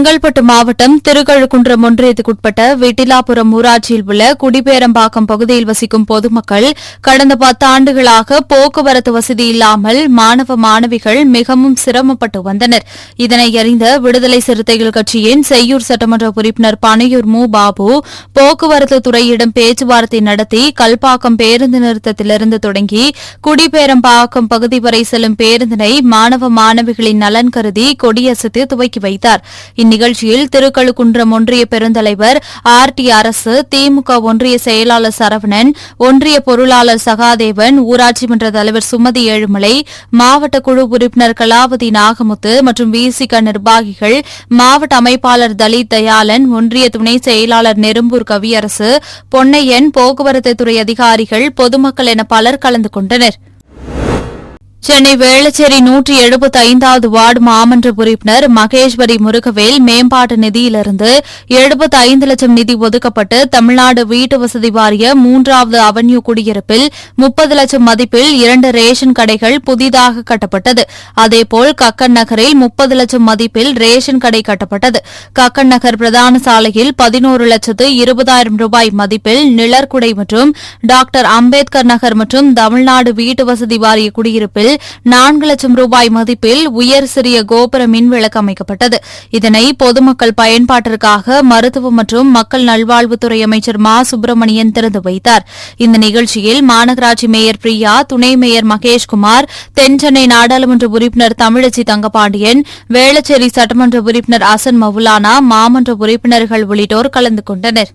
செங்கல்பட்டு மாவட்டம் திருக்கழுக்குன்றம் ஒன்றியத்துக்குட்பட்ட வெட்டிலாபுரம் ஊராட்சியில் உள்ள குடிபேரம்பாக்கம் பகுதியில் வசிக்கும் பொதுமக்கள் கடந்த பத்து ஆண்டுகளாக போக்குவரத்து வசதி இல்லாமல் மாணவ மாணவிகள் மிகவும் சிரமப்பட்டு வந்தனர். இதனை அறிந்த விடுதலை சிறுத்தைகள் கட்சியின் செய்யூர் சட்டமன்ற உறுப்பினர் பனையூர் மு பாபு போக்குவரத்து துறையிடம் பேச்சுவார்த்தை நடத்தி கல்பாக்கம் பேருந்து நிறுத்தத்திலிருந்து தொடங்கி குடிபேரம்பாக்கம் பகுதி வரை செல்லும் பேருந்தினை மாணவ மாணவிகளின் நலன் கருதி கொடியசைத்து துவக்கி வைத்தார். இந்நிகழ்ச்சியில் திருக்கழுக்குன்றம் ஒன்றிய பெருந்தலைவர் ஆர் டி அரசு திமுக ஒன்றிய செயலாளர் சரவணன் ஒன்றிய பொருளாளர் சகாதேவன் ஊராட்சி மன்ற தலைவர் சுமதி ஏழுமலை மாவட்ட குழு உறுப்பினர் கலாவதி நாகமுத்து மற்றும் விசிக நிர்வாகிகள் மாவட்ட அமைப்பாளர் தலித் தயாளன் ஒன்றிய துணை செயலாளர் நெரும்பூர் கவியரசு பொன்னையன் போக்குவரத்து துறை அதிகாரிகள் பொதுமக்கள் என பலர் கலந்து கொண்டனர். சென்னை வேளச்சேரி நூற்றி எழுபத்தி ஐந்தாவது வார்டு மாமன்ற உறுப்பினர் மகேஸ்வரி முருகவேல் மேம்பாட்டு நிதியிலிருந்து எழுபத்தி ஐந்து லட்சம் நிதி ஒதுக்கப்பட்டு தமிழ்நாடு வீட்டு வசதி வாரிய மூன்றாவது அவென்யூ குடியிருப்பில் முப்பது லட்சம் மதிப்பில் இரண்டு ரேஷன் கடைகள் புதிதாக கட்டப்பட்டது. அதேபோல் கக்கன் நகரில் முப்பது லட்சம் மதிப்பில் ரேஷன் கடை கட்டப்பட்டது. கக்கன் நகர் பிரதான சாலையில் பதினோரு லட்சத்து இருபதாயிரம் ரூபாய் மதிப்பில் நிழற்குடை மற்றும் டாக்டர் அம்பேத்கர் நகர் மற்றும் தமிழ்நாடு வீட்டு வசதி வாரிய குடியிருப்பில் நான்கு லட்சம் ரூபாய் மதிப்பில் உயர் சிறிய கோபுர மின்விளக்கு அமைக்கப்பட்டது. இதனை பொதுமக்கள் பயன்பாட்டிற்காக மருத்துவ மற்றும் மக்கள் நல்வாழ்வுத்துறை அமைச்சர் மா. சுப்பிரமணியன் திறந்து வைத்தார். இந்த நிகழ்ச்சியில் மாநகராட்சி மேயர் பிரியா துணை மேயர் மகேஷ்குமார் தென்சென்னை நாடாளுமன்ற உறுப்பினர் தமிழச்சி தங்கபாண்டியன் வேளச்சேரி சட்டமன்ற உறுப்பினர் அசன் மவுலானா மாமன்ற உறுப்பினர்கள் உள்ளிட்டோர் கலந்து கொண்டனா்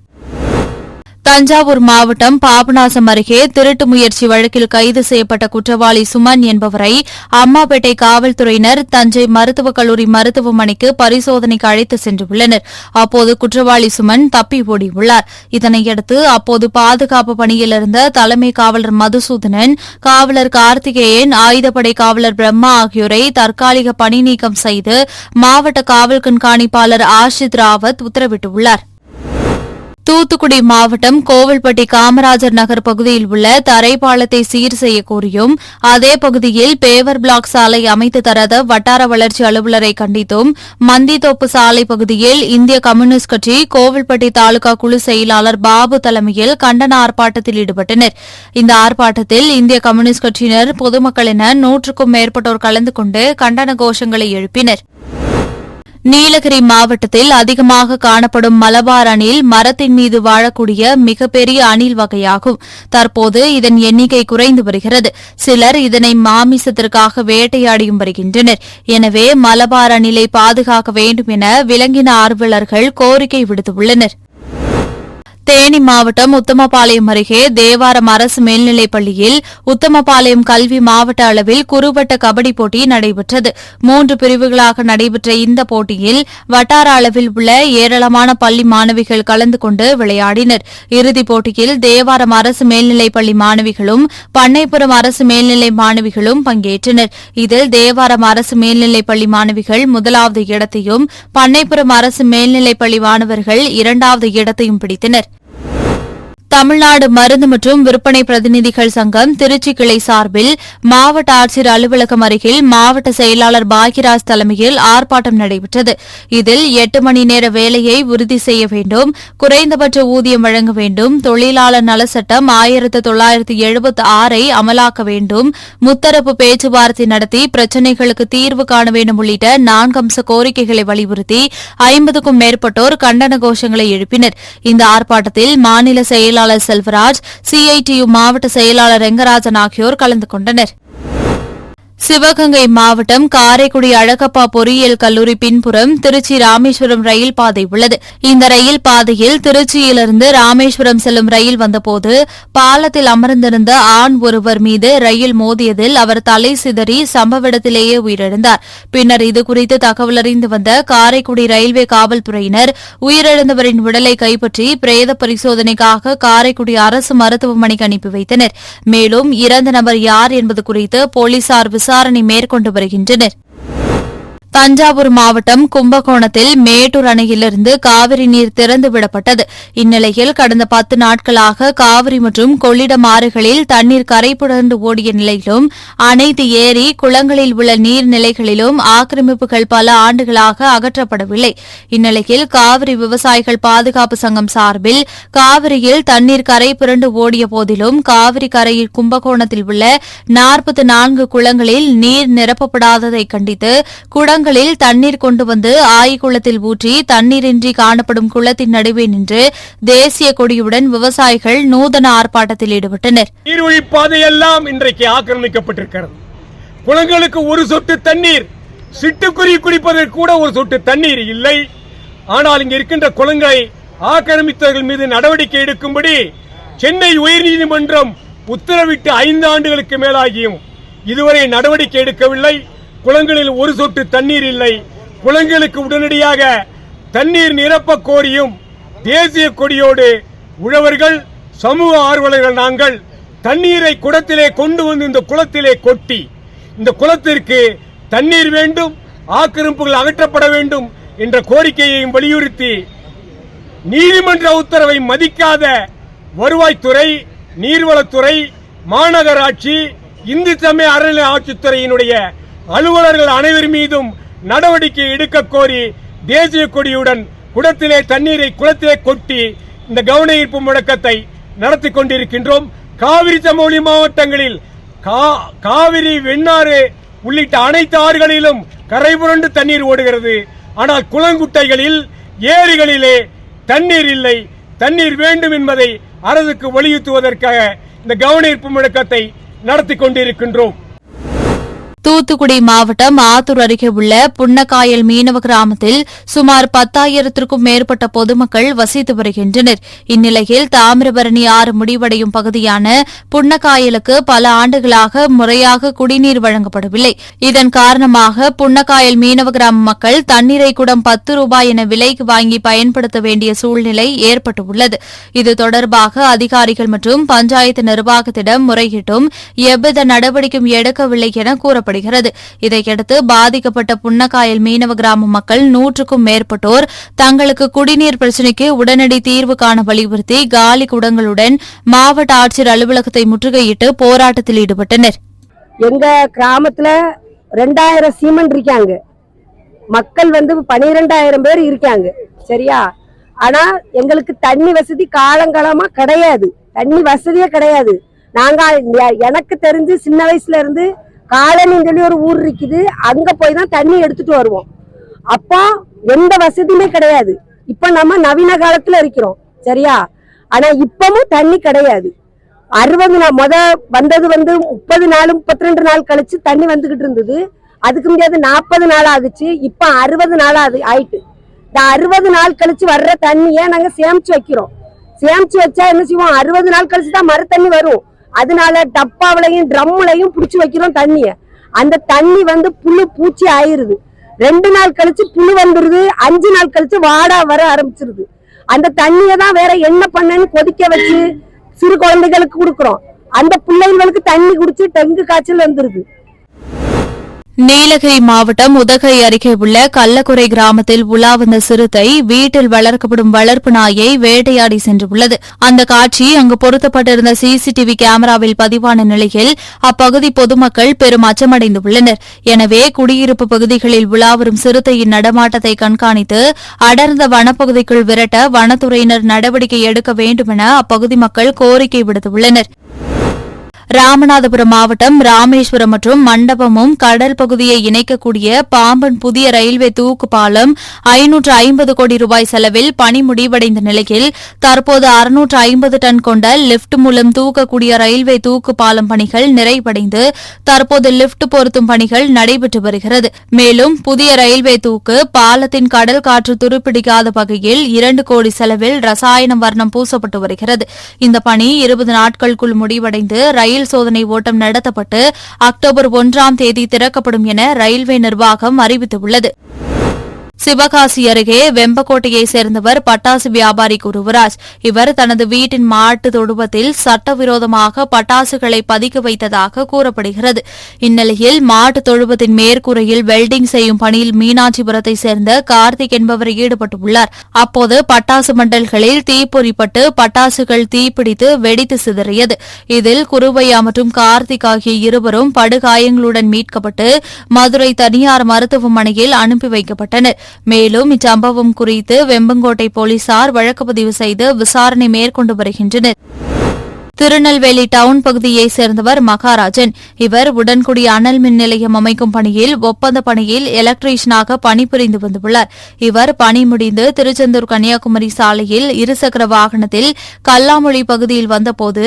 தஞ்சாவூர் மாவட்டம் பாபநாசம் அருகே திருட்டு முயற்சி வழக்கில் கைது செய்யப்பட்ட குற்றவாளி சுமன் என்பவரை அம்மாபேட்டை காவல்துறையினர் தஞ்சை மருத்துவக் கல்லூரி மருத்துவமனைக்கு பரிசோதனைக்கு அழைத்து சென்றுள்ளனர். அப்போது குற்றவாளி சுமன் தப்பி ஓடியுள்ளார். இதனையடுத்து அப்போது பாதுகாப்பு பணியில் இருந்த தலைமை காவலர் மதுசூதனன் காவலர் கார்த்திகேயன் ஆயுதப்படை காவலர் பிரம்மா ஆகியோரை தற்காலிக பணி நீக்கம் செய்து மாவட்ட காவல் கண்காணிப்பாளர் ஆஷித் ராவத் உத்தரவிட்டுள்ளார். தூத்துக்குடி மாவட்டம் கோவில்பட்டி காமராஜர் நகர் பகுதியில் உள்ள தரைப்பாலத்தை சீர் செய்ய கோரியும் அதே பகுதியில் பேவர் பிளாக் சாலை அமைத்து தராத வட்டார வளர்ச்சி அலுவலரை கண்டித்தும் மந்தித்தோப்பு சாலை பகுதியில் இந்திய கம்யூனிஸ்ட் கட்சி கோவில்பட்டி தாலுகா குழு செயலாளர் பாபு தலைமையில் கண்டன ஆர்ப்பாட்டத்தில் ஈடுபட்டனர். இந்த ஆர்ப்பாட்டத்தில் இந்திய கம்யூனிஸ்ட் கட்சியினர் பொதுமக்கள் என நூற்றுக்கும் மேற்பட்டோர் கலந்து கொண்டு கண்டன கோஷங்களை எழுப்பினர். நீலகிரி மாவட்டத்தில் அதிகமாக காணப்படும் மலபார் அணில் மரத்தின் மீது வாழக்கூடிய மிகப்பெரிய அணில் வகையாகும். தற்போது இதன் எண்ணிக்கை குறைந்து வருகிறது. சிலர் இதனை மாமிசத்திற்காக வேட்டையாடியும் வருகின்றனர். எனவே மலபார் அணிலை பாதுகாக்க வேண்டும் என விலங்கின ஆர்வலர்கள் கோரிக்கை விடுத்துள்ளனர். தேனி மாவட்டம் உத்தமபாளையம் அருகே தேவாரம் அரசு மேல்நிலைப் பள்ளியில் உத்தமபாளையம் கல்வி மாவட்ட அளவில் குறுவட்ட கபடி போட்டி நடைபெற்றது. மூன்று பிரிவுகளாக நடைபெற்ற இந்த போட்டியில் வட்டார அளவில் உள்ள ஏராளமான பள்ளி மாணவிகள் கலந்து கொண்டு விளையாடினர். இறுதிப் போட்டியில் தேவாரம் அரசு மேல்நிலைப் பள்ளி மாணவிகளும் பண்ணைப்புறம் அரசு மேல்நிலை மாணவிகளும் பங்கேற்றனர். இதில் தேவாரம் அரசு மேல்நிலைப் பள்ளி மாணவிகள் முதலாவது இடத்தையும் பண்ணைப்புறம் அரசு மேல்நிலைப் பள்ளி மாணவர்கள் இரண்டாவது இடத்தையும் பிடித்தனர். தமிழ்நாடு மருந்து மற்றும் விற்பனை பிரதிநிதிகள் சங்கம் திருச்சி கிளை சார்பில் மாவட்ட ஆட்சியர் அலுவலகம் அருகில் மாவட்ட செயலாளர் பாக்யராஜ் தலைமையில் ஆர்ப்பாட்டம் நடைபெற்றது. இதில் எட்டு மணி நேர வேலையை உறுதி செய்ய வேண்டும் குறைந்தபட்ச ஊதியம் வழங்க வேண்டும் தொழிலாளர் நல சட்டம் ஆயிரத்து தொள்ளாயிரத்து எழுபத்து ஆறை அமலாக்க வேண்டும் முத்தரப்பு பேச்சுவார்த்தை நடத்தி பிரச்சினைகளுக்கு தீர்வு காண வேண்டும் உள்ளிட்ட நான்கு அம்ச கோரிக்கைகளை வலியுறுத்தி ஐம்பதுக்கும் மேற்பட்டோர் கண்டன கோஷங்களை எழுப்பினர். இந்த ஆர்ப்பாட்டத்தில் மாநில செயலாளர் செல்வராஜ் சிஐடியு மாவட்ட செயலாளர் ரெங்கராஜன் ஆகியோர் கலந்து கொண்டனர். சிவகங்கை மாவட்டம் காரைக்குடி அழகப்பா பொறியியல் கல்லூரி பின்புறம் திருச்சி ராமேஸ்வரம் ரயில் பாதை உள்ளது. இந்த ரயில் பாதையில் திருச்சியிலிருந்து ராமேஸ்வரம் செல்லும் ரயில் வந்தபோது பாலத்தில் அமர்ந்திருந்த ஆண் ஒருவர் மீது ரயில் மோதியதில் அவர் தலை சிதறி சம்பவ இடத்திலேயே உயிரிழந்தார். பின்னர் இதுகுறித்து தகவல் அறிந்து வந்த காரைக்குடி ரயில்வே காவல்துறையினர் உயிரிழந்தவரின் உடலை கைப்பற்றி பிரேத பரிசோதனைக்காக காரைக்குடி அரசு மருத்துவமனைக்கு அனுப்பி வைத்தனர். மேலும் இறந்த நபர் யார் என்பது குறித்து போலீசார் விசாரணை மேற்கொண்டு வருகின்றனர். தஞ்சாவூர் மாவட்டம் கும்பகோணத்தில் மேட்டூர் அணையிலிருந்து காவிரி நீர் திறந்துவிடப்பட்டது இந்நிலையில் கடந்த பத்து நாட்களாக காவிரி மற்றும் கொள்ளிடம் ஆறுகளில் தண்ணீர் கரைபுடர்ந்து ஓடிய நிலையிலும் அனைத்து ஏரி குளங்களில் உள்ள நீர்நிலைகளிலும் ஆக்கிரமிப்புகள் பல ஆண்டுகளாக அகற்றப்படவில்லை. இந்நிலையில் காவிரி விவசாயிகள் பாதுகாப்பு சங்கம் சார்பில் காவிரியில் தண்ணீர் கரை புரண்டு ஓடிய போதிலும் காவிரி கரையில் கும்பகோணத்தில் உள்ள நாற்பத்தி நான்கு குளங்களில் நீர் நிரப்பப்படாததை கண்டித்து குடங்கள் இடங்களில் தண்ணீர் கொண்டு வந்து ஆய்குளத்தில் ஊற்றி தண்ணீரின்றி காணப்படும் குளத்தின் நடுவே நின்று தேசிய கொடியுடன் விவசாயிகள் நூதன ஆர்ப்பாட்டத்தில் ஈடுபட்டனர். நீர்வழி பாதையெல்லாம் இன்றைக்கு ஆக்கிரமிக்கப்பட்டிருக்கிறது. குளங்களுக்கு ஒரு சொட்டு தண்ணீர் சிட்டுக்குருவி குடிப்பதற்கு கூட ஒரு சொட்டு தண்ணீர் இல்லை. ஆனால் இங்க இருக்கின்ற குளங்களை ஆக்கிரமித்தவர்கள் மீது நடவடிக்கை எடுக்கும்படி சென்னை உயர்நீதிமன்றம் உத்தரவிட்டு ஐந்து ஆண்டுகளுக்கு மேலாகியும் இதுவரை நடவடிக்கை எடுக்கவில்லை. குளங்களில் ஒரு சொட்டு தண்ணீர் இல்லை. குளங்களுக்கு உடனடியாக தண்ணீர் நிரப்ப கோரியும் தேசிய கொடியோடு உழவர்கள் சமூக ஆர்வலர்கள் நாங்கள் தண்ணீரை குடத்திலே கொண்டு வந்து இந்த குளத்திலே கொட்டி இந்த குளத்திற்கு தண்ணீர் வேண்டும் ஆக்கிரமிப்புகள் அகற்றப்பட வேண்டும் என்ற கோரிக்கையையும் வலியுறுத்தி நீதிமன்ற உத்தரவை மதிக்காத வருவாய்த்துறை நீர்வளத்துறை மாநகராட்சி இந்து சமய அறநிலை ஆட்சித்துறையினுடைய அலுவலர்கள் அனைவர் மீதும் நடவடிக்கை எடுக்க கோரி தேசிய கொடியுடன் குடத்திலே தண்ணீரை குளத்திலே கொட்டி இந்த கவன ஈர்ப்பு முழக்கத்தை நடத்தி கொண்டிருக்கின்றோம். காவிரி சமவெளி மாவட்டங்களில் கா- காவிரி வெண்ணாறு உள்ளிட்ட அனைத்து ஆறுகளிலும் கரை புரண்டு தண்ணீர் ஓடுகிறது. ஆனால் குளங்குட்டைகளில் ஏரிகளிலே தண்ணீர் இல்லை. தண்ணீர் வேண்டும் என்பதை அரசுக்கு வலியுறுத்துவதற்காக இந்த கவனஈர்ப்பு முழக்கத்தை நடத்தி கொண்டிருக்கின்றோம். தூத்துக்குடி மாவட்டம் ஆத்தூர் அருகே உள்ள புன்னக்காயல் மீனவ கிராமத்தில் சுமார் பத்தாயிரத்திற்கும் மேற்பட்ட பொதுமக்கள் வசித்து வருகின்றனர். இந்நிலையில் தாமிரபரணி ஆறு முடிவடையும் பகுதியான புன்னக்காயலுக்கு பல ஆண்டுகளாக முறையாக குடிநீர் வழங்கப்படவில்லை. இதன் காரணமாக புன்னக்காயல் மீனவ கிராம மக்கள் தண்ணீரை குடம் பத்து ரூபாய் என விலைக்கு வாங்கி பயன்படுத்த வேண்டிய சூழ்நிலை ஏற்பட்டுள்ளது. இது தொடர்பாக அதிகாரிகள் மற்றும் பஞ்சாயத்து நிர்வாகத்திடம் முறையிட்டும் எவ்வித நடவடிக்கையும் எடுக்கவில்லை என கூறப்படுகிறது. கூறப்படுகிறது இதையடுத்து பாதிக்கப்பட்ட புன்னக்காயல் மீனவ கிராம மக்கள் நூற்றுக்கும் மேற்பட்டோர் தங்களுக்கு குடிநீர் பிரச்சினைக்கு உடனடி தீர்வு காண வலியுறுத்தி காலி குடங்களுடன் மாவட்ட ஆட்சியர் அலுவலகத்தை முற்றுகையிட்டு போராட்டத்தில் ஈடுபட்டனர். எங்க கிராமத்துல ரெண்டாயிரம் சீமன் இருக்காங்க. மக்கள் வந்து பனிரெண்டாயிரம் பேர் இருக்காங்க. சரியா? ஆனா எங்களுக்கு தண்ணி வசதி காலங்காலமா கிடையாது. தண்ணி வசதியே கிடையாது. நாங்க எனக்கு தெரிஞ்சு சின்ன வயசுல இருந்து காலனின்னு சொல்லி ஒரு ஊர் இருக்குது. அங்க போய் தான் தண்ணி எடுத்துட்டு வருவோம். அப்போ எந்த வசதியுமே கிடையாது. இப்ப நம்ம நவீன காலத்துல இருக்கிறோம். சரியா? ஆனா இப்பவும் தண்ணி கிடையாது. அறுபது நாள் முத வந்தது வந்து முப்பது நாள் முப்பத்தி ரெண்டு நாள் கழிச்சு தண்ணி வந்துகிட்டு இருந்தது. அதுக்கு முடியாது நாற்பது நாள் ஆகுச்சு. இப்ப அறுபது நாள் ஆகுது ஆயிட்டு. இந்த அறுபது நாள் கழிச்சு வர்ற தண்ணியை நாங்க சேமிச்சு வைக்கிறோம். சேமிச்சு வச்சா என்ன செய்வோம்? அறுபது நாள் கழிச்சு தான் மறு தண்ணி வரும். அதனால டப்பாவிலையும் ட்ரம்முலையும் பிடிச்சி வைக்கிறோம் தண்ணிய. அந்த தண்ணி வந்து புழு பூச்சி ஆயிருது. ரெண்டு நாள் கழிச்சு புழு வந்துருது. அஞ்சு நாள் கழிச்சு வாடா வர ஆரம்பிச்சிருது. அந்த தண்ணியை தான் வேற என்ன பண்ணன்னு கொதிக்க வச்சு சிறு குழந்தைகளுக்கு கொடுக்குறோம். அந்த பிள்ளைங்களுக்கு தண்ணி குடிச்சு டெங்கு காய்ச்சல் வந்துருது. நீலகிரி மாவட்டம் உதகை அருகே உள்ள கள்ளக்குறை கிராமத்தில் உலா வந்த சிறுத்தை வீட்டில் வளர்க்கப்படும் வளர்ப்பு நாயை வேட்டையாடி சென்றுள்ளது. அந்த காட்சி அங்கு பொருத்தப்பட்டிருந்த சிசிடிவி கேமராவில் பதிவான நிலையில் அப்பகுதி பொதுமக்கள் பெரும் அச்சமடைந்துள்ளனர். எனவே குடியிருப்பு பகுதிகளில் உலாவரும் சிறுத்தையின் நடமாட்டத்தை கண்காணித்து அடர்ந்த வனப்பகுதிக்குள் விரட்ட வனத்துறையினர் நடவடிக்கை எடுக்க வேண்டுமென அப்பகுதி மக்கள் கோரிக்கை விடுத்துள்ளனா் ராமநாதபுரம் மாவட்டம் ராமேஸ்வரம் மற்றும் மண்டபமும் கடல் பகுதியை இணைக்கக்கூடிய பாம்பன் புதிய ரயில்வே தூக்கு பாலம் ஐநூற்று ஐம்பது கோடி ரூபாய் செலவில் பணி முடிவடைந்த நிலையில் தற்போது அறுநூற்று ஐம்பது டன் கொண்ட லிப்ட் மூலம் தூக்கக்கூடிய ரயில்வே தூக்கு பாலம் பணிகள் நிறைவடைந்து தற்போது லிப்ட் பொருத்தும் பணிகள் நடைபெற்று வருகிறது. மேலும் புதிய ரயில்வே தூக்கு பாலத்தின் கடல் காற்று துருப்பிடிக்காத வகையில் இரண்டு கோடி செலவில் ரசாயன வர்ணம் பூசப்பட்டு வருகிறது. இந்த பணி இருபது நாட்களுக்குள் முடிவடைந்து ரயில் சோதனை ஓட்டம் நடத்தப்பட்டு அக்டோபர் ஒன்றாம் தேதி திறக்கப்படும் என ரயில்வே நிர்வாகம் அறிவித்துள்ளது. சிவகாசி அருகே வெம்பக்கோட்டையை சேர்ந்தவர் பட்டாசு வியாபாரி குருவராஜ். இவர் தனது வீட்டின் மாட்டு தொடுவத்தில் சட்டவிரோதமாக பட்டாசுகளை பதுக்கி வைத்ததாக கூறப்படுகிறது. இந்நிலையில் மாட்டு தொழுவத்தின் மேற்கூரையில் வெல்டிங் செய்யும் பணியில் மீனாட்சிபுரத்தைச் சேர்ந்த கார்த்திக் என்பவர் ஈடுபட்டுள்ளார். அப்போது பட்டாசு மண்டல்களில் தீப்பொறிப்பட்டு பட்டாசுகள் தீப்பிடித்து வெடித்து சிதறியது. இதில் குருவையா மற்றும் கார்த்திக் ஆகிய இருவரும் படுகாயங்களுடன் மீட்கப்பட்டு மதுரை தனியார் மருத்துவமனையில் அனுப்பி வைக்கப்பட்டனர். மேலும் இச்சம்பவம் குறித்து வெம்பங்கோட்டை போலீசார் வழக்கு பதிவு செய்து விசாரணை மேற்கொண்டு வருகின்றனர். திருநெல்வேலி டவுன் பகுதியைச் சேர்ந்தவர் மகாராஜன். இவர் உடன்குடி அனல் மின் நிலையம் அமைக்கும் பணியில் ஒப்பந்த பணியில் எலக்ட்ரீஷியனாக பணிபுரிந்து வந்துள்ளார். இவர் பணி முடிந்து திருச்செந்தூர் கன்னியாகுமரி சாலையில் இருசக்கர வாகனத்தில் கல்லாமொழி பகுதியில் வந்தபோது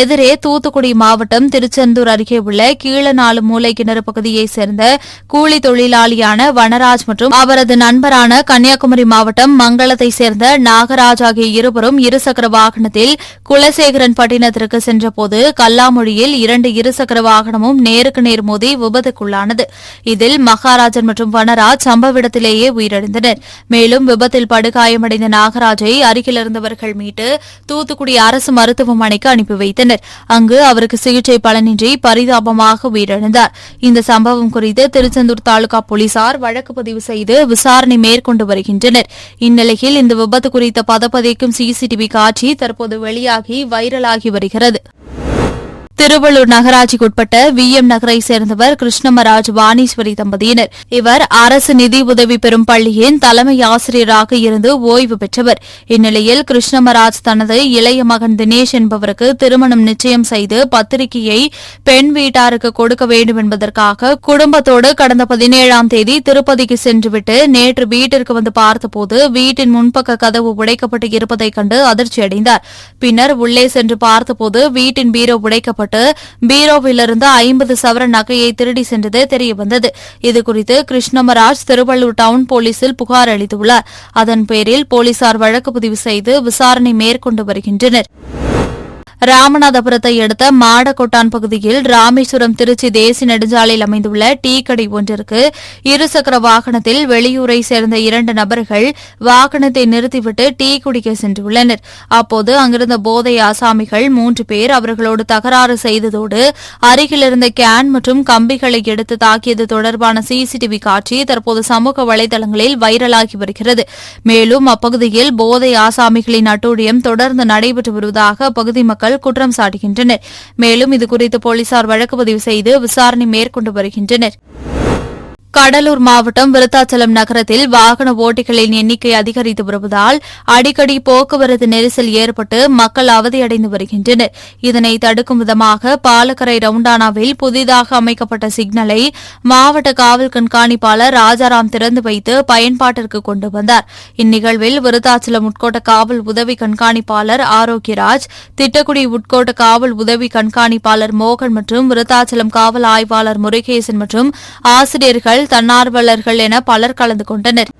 எதிரே தூத்துக்குடி மாவட்டம் திருச்செந்தூர் அருகே உள்ள கீழநாலு மூலை கிணறு பகுதியைச் சேர்ந்த கூலி தொழிலாளியான வனராஜ் மற்றும் அவரது நண்பரான கன்னியாகுமரி மாவட்டம் மங்களத்தைச் சேர்ந்த நாகராஜ் ஆகிய இருவரும் இருசக்கர வாகனத்தில் குலசேகரன் பட்டினத்திற்கு சென்றபோது கல்லாமொழியில் இரண்டு இருசக்கர வாகனமும் நேருக்கு நேர் மோதி விபத்துக்குள்ளானது. இதில் மகாராஜன் மற்றும் வனராஜ் சம்பவ இடத்திலேயே உயிரிழந்தனர். மேலும் விபத்தில் படுகாயமடைந்த நாகராஜை அருகில் இருந்தவர்கள் மீட்டு தூத்துக்குடி அரசு மருத்துவமனைக்கு அனுப்பி வைத்தனர். அங்கு அவருக்கு சிகிச்சை பலனின்றி பரிதாபமாக உயிரிழந்தார். இந்த சம்பவம் குறித்து திருச்செந்தூர் தாலுகா போலீசார் வழக்கு பதிவு செய்து விசாரணை மேற்கொண்டு வருகின்றனர். இந்நிலையில் இந்த விபத்து குறித்த பதப்பதைக்கும் சிசிடிவி காட்சி தற்போது வெளியாகி வைரலாகி வருகிறது. திருவள்ளூர் நகராட்சிக்குட்பட்ட வி எம் நகரை சேர்ந்தவர் கிருஷ்ணமராஜ் வாணீஸ்வரி தம்பதியினர். இவர் அரசு நிதி உதவி பெறும் பள்ளியின் தலைமை ஆசிரியராக இருந்து ஓய்வு பெற்றவர். இந்நிலையில் கிருஷ்ணமராஜ் தனது இளைய மகன் தினேஷ் என்பவருக்கு திருமணம் நிச்சயம் செய்து பத்திரிகையை பெண் வீட்டாருக்கு கொடுக்க வேண்டும் என்பதற்காக குடும்பத்தோடு கடந்த பதினேழாம் தேதி திருப்பதிக்கு சென்றுவிட்டு நேற்று வீட்டிற்கு வந்து பார்த்தபோது வீட்டின் முன்பக்க கதவு உடைக்கப்பட்டு இருப்பதைக் கண்டு அதிர்ச்சியடைந்தார். பின்னர் உள்ளே சென்று பார்த்தபோது வீட்டின் பீரோ உடைக்கப்பட்டு பீரோவிலிருந்து ஐம்பது சவர நகையை திருடி சென்றது தெரியவந்தது. இதுகுறித்து கிருஷ்ணமராஜ் திருவள்ளூர் டவுன் போலீசில் புகார் அளித்துள்ளார். அதன் பேரில் போலீசார் வழக்கு பதிவு செய்து விசாரணை மேற்கொண்டு வருகின்றனர். ராமநாதபுரத்தை அடுத்த மாடக்கொட்டான் பகுதியில் ராமேஸ்வரம் திருச்சி தேசிய நெடுஞ்சாலையில் அமைந்துள்ள டீ கடை ஒன்றிற்கு இருசக்கர வாகனத்தில் வெளியூரை சேர்ந்த இரண்டு நபர்கள் வாகனத்தை நிறுத்திவிட்டு டீ குடிக்க சென்றுள்ளனர். அப்போது அங்கிருந்த போதை ஆசாமிகள் மூன்று பேர் அவர்களோடு தகராறு செய்ததோடு அருகிலிருந்த கேன் மற்றும் கம்பிகளை எடுத்து தாக்கியது தொடர்பான சிசிடிவி காட்சி தற்போது சமூக வலைதளங்களில் வைரலாகி வருகிறது. மேலும் அப்பகுதியில் போதை ஆசாமிகளின் அட்டூழியம் தொடர்ந்து நடைபெற்று வருவதாக அப்பகுதி மக்கள் குற்றம் சாட்டுகின்றனர். மேலும் இதுகுறித்து போலீசார் வழக்கு பதிவு செய்து விசாரணை மேற்கொண்டு வருகின்றனர். கடலூர் மாவட்டம் விருத்தாச்சலம் நகரத்தில் வாகன ஓட்டிகளின் எண்ணிக்கை அதிகரித்து வருவதால் அடிக்கடி போக்குவரத்து நெரிசல் ஏற்பட்டு மக்கள் அவதியடைந்து வருகின்றனர். இதனை தடுக்கும் விதமாக பாலக்கரை ரவுண்டானாவில் புதிதாக அமைக்கப்பட்ட சிக்னலை மாவட்ட காவல் கண்காணிப்பாளர் ராஜாராம் திறந்து வைத்து பயன்பாட்டிற்கு கொண்டு வந்தார். இந்நிகழ்வில் விருத்தாச்சலம் உட்கோட்ட காவல் உதவி கண்காணிப்பாளர் ஆரோக்கியராஜ் திட்டக்குடி உட்கோட்ட காவல் உதவி கண்காணிப்பாளர் மோகன் மற்றும் விருத்தாச்சலம் காவல் ஆய்வாளர் முருகேசன் மற்றும் ஆசிரியர்கள் தன்னார்வலர்கள் என பலர் கலந்து கொண்டனர்.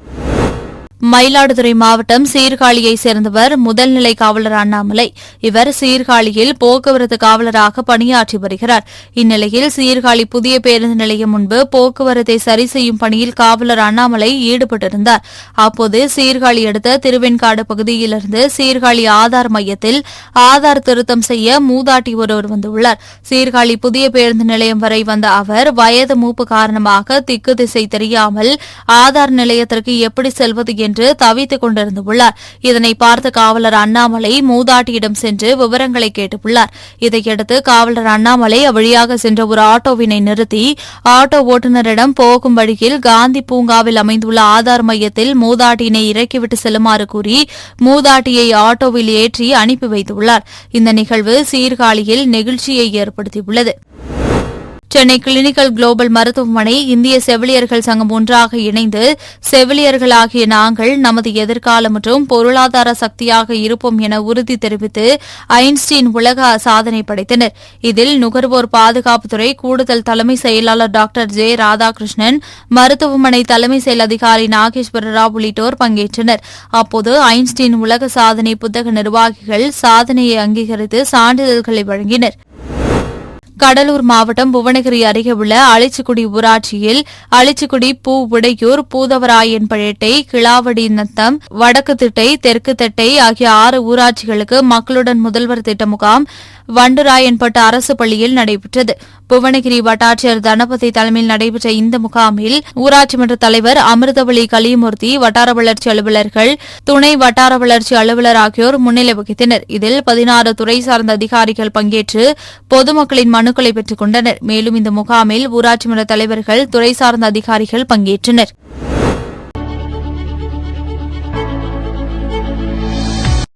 மயிலாடுதுறை மாவட்டம் சீர்காழியைச் சேர்ந்தவர் முதல்நிலை காவலர் அண்ணாமலை. இவர் சீர்காழியில் போக்குவரத்து காவலராக பணியாற்றி வருகிறார். இந்நிலையில் சீர்காழி புதிய பேருந்து நிலையம் முன்பு போக்குவரத்தை சரி செய்யும் பணியில் காவலர் அண்ணாமலை ஈடுபட்டிருந்தார். அப்போது சீர்காழி அடுத்த திருவெண்காடு பகுதியிலிருந்து சீர்காழி ஆதார் மையத்தில் ஆதார் திருத்தம் செய்ய மூதாட்டி ஒருவர் வந்துள்ளார். சீர்காழி புதிய பேருந்து நிலையம் வரை வந்த அவர் வயது மூப்பு காரணமாக திக்கு திசை தெரியாமல் ஆதார் நிலையத்திற்கு எப்படி செல்வது என்று தவித்துக் கொண்டிருந்துள்ளார். இதனை பார்த்த காவலர் அண்ணாமலை மூதாட்டியிடம் சென்று விவரங்களை கேட்டுள்ளார். இதையடுத்து காவலர் அண்ணாமலை அவ்வழியாக சென்ற ஒரு ஆட்டோவினை நிறுத்தி ஆட்டோ ஓட்டுநரிடம் போகும் வழியில் காந்தி பூங்காவில் அமைந்துள்ள ஆதார் மையத்தில் மூதாட்டியினை இறக்கிவிட்டு செல்லுமாறு கூறி மூதாட்டியை ஆட்டோவில் ஏற்றி அனுப்பி வைத்துள்ளார். இந்த நிகழ்வு சீர்காழியில் நெகிழ்ச்சியை ஏற்படுத்தியுள்ளது. சென்னை கிளினிக்கல் குளோபல் மருத்துவமனை இந்திய செவிலியர்கள் சங்கம் ஒன்றாக இணைந்து செவிலியர்களாகிய நாங்கள் நமது எதிர்கால மற்றும் பொருளாதார சக்தியாக இருப்போம் என உறுதி தெரிவித்து ஐன்ஸ்டீன் உலக சாதனை படைத்தனர். இதில் நுகர்வோர் பாதுகாப்புத்துறை கூடுதல் தலைமை செயலாளர் டாக்டர் ஜே ராதாகிருஷ்ணன் மருத்துவமனை தலைமை செயல் அதிகாரி நாகேஸ்வர ராவ் உள்ளிட்டோர் பங்கேற்றனர். அப்போது ஐன்ஸ்டீன் உலக சாதனை புத்தக நிர்வாகிகள் சாதனையை அங்கீகரித்து சான்றிதழ்களை வழங்கினர். கடலூர் மாவட்டம் புவனகிரி அருகே உள்ள அழிச்சிக்குடி ஊராட்சியில் அழிச்சிக்குடி பூ உடையூர் பூதவராயன்பேட்டை கிளாவடி நத்தம் வடக்கு திட்டை தெற்கு திட்டை ஆகிய ஆறு ஊராட்சிகளுக்கு மக்களுடன் முதல்வர் திட்ட முகாம் வண்டுராயன்பட்டு அரசு பள்ளியில் நடைபெற்றது. புவனகிரி வட்டாட்சியர் தனபதி தலைமையில் நடைபெற்ற இந்த முகாமில் ஊராட்சி மன்ற தலைவர் அமிர்தவழி கலியமூர்த்தி வட்டார வளர்ச்சி அலுவலர்கள் துணை வட்டார வளர்ச்சி அலுவலர் ஆகியோர் முன்னிலை வகித்தனர். இதில் பதினாறு துறை சார்ந்த அதிகாரிகள் பங்கேற்று பொதுமக்களின் மனுக்களை பெற்றுக் கொண்டனர். மேலும் இந்த முகாமில் ஊராட்சி மன்ற தலைவர்கள் துறை சார்ந்த அதிகாரிகள் பங்கேற்றனர்.